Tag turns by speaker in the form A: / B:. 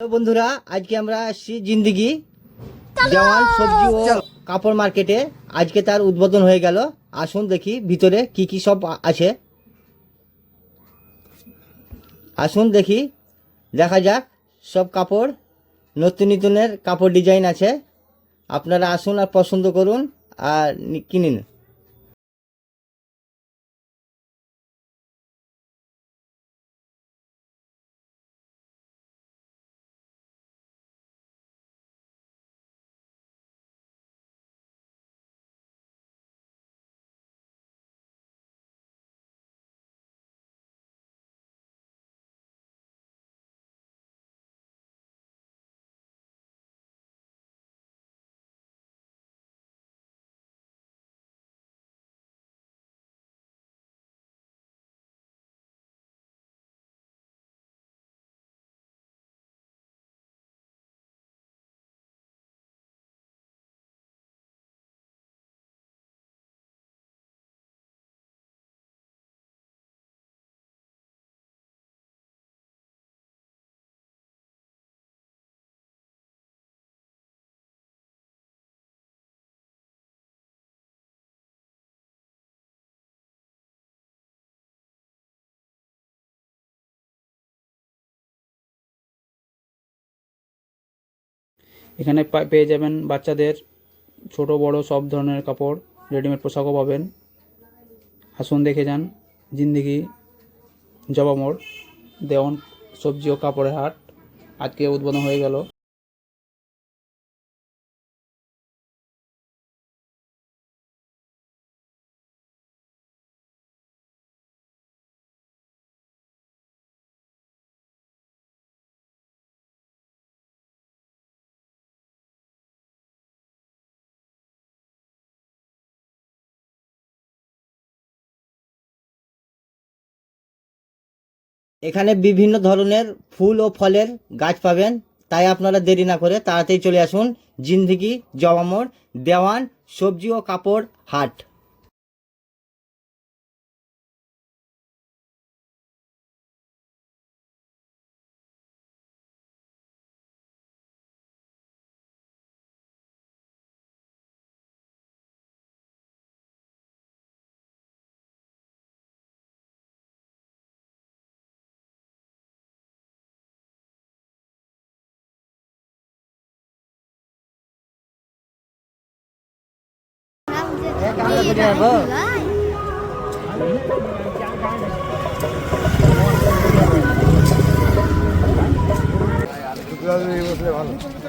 A: Hello বন্ধুরা আজকে আমরা আসছি জিন্দিগি জওয়ান সবজি ও কাপড় মার্কেটে আজকে তার উদ্বোধন হয়ে গেল। আসুন দেখি ভিতরে কি কি সব আছে। আসুন দেখি দেখা যাক সব কাপড় নতুন নতুনের কাপড় ডিজাইন আছে। আপনারা আসুন আর পছন্দ করুন আর কিনুন
B: এখানে পেয়ে যাবেন বাচ্চাদের ছোট, বড় সব ধরনের কাপড় রেডিমেড পোশাকও পাবেন। আসুন দেখে যান, জিন্দিগি, জবা মোড়, দেওয়ান, সবজি ও কাপড়ের হাট। আজকে উদ্বোধন হয়ে গেল।
A: এখানে বিভিন্ন ধরনের ফুল ও ফলের গাছ পাবেন। তাই আপনারা দেরি না করে তাড়াতাড়ি চলে আসুন। জিন্দিগি জবামোড় দেওয়ান, সবজি ও কাপড় হাট।
C: त भन्छ